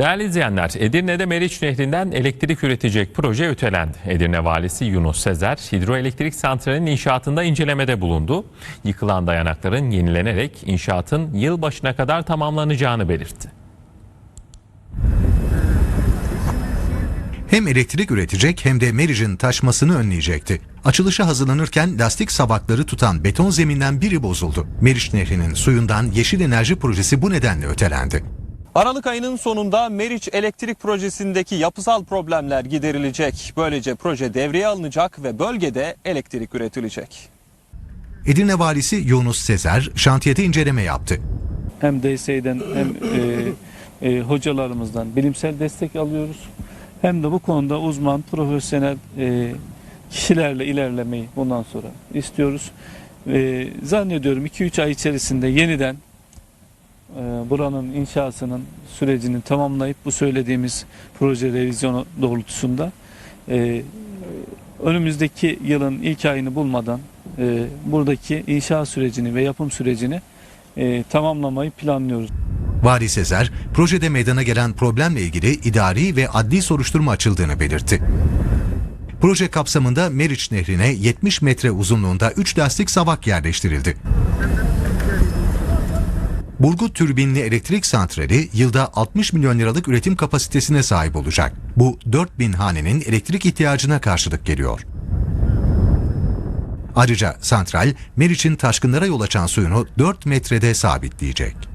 Değerli izleyenler, Edirne'de Meriç Nehri'nden elektrik üretecek proje ötelendi. Edirne Valisi Yunus Sezer, hidroelektrik santralinin inşaatında incelemede bulundu. Yıkılan dayanakların yenilenerek inşaatın yıl başına kadar tamamlanacağını belirtti. Hem elektrik üretecek hem de Meriç'in taşmasını önleyecekti. Açılışa hazırlanırken lastik sabakları tutan beton zeminden biri bozuldu. Meriç Nehri'nin suyundan yeşil enerji projesi bu nedenle ötelendi. Aralık ayının sonunda Meriç Elektrik Projesi'ndeki yapısal problemler giderilecek. Böylece proje devreye alınacak ve bölgede elektrik üretilecek. Edirne Valisi Yunus Sezer şantiyede inceleme yaptı. hem DSE'den hem e, e, hocalarımızdan bilimsel destek alıyoruz. Hem de bu konuda uzman, profesyonel e, kişilerle ilerlemeyi bundan sonra istiyoruz. E, zannediyorum 2-3 ay içerisinde yeniden buranın inşasının sürecini tamamlayıp bu söylediğimiz proje revizyonu doğrultusunda e, önümüzdeki yılın ilk ayını bulmadan e, buradaki inşa sürecini ve yapım sürecini e, tamamlamayı planlıyoruz. Vali Sezer, projede meydana gelen problemle ilgili idari ve adli soruşturma açıldığını belirtti. Proje kapsamında Meriç Nehri'ne 70 metre uzunluğunda 3 lastik savak yerleştirildi. Burgut türbinli elektrik santrali yılda 60 milyon liralık üretim kapasitesine sahip olacak. Bu 4000 hanenin elektrik ihtiyacına karşılık geliyor. Ayrıca santral Meriç'in taşkınlara yol açan suyunu 4 metrede sabitleyecek.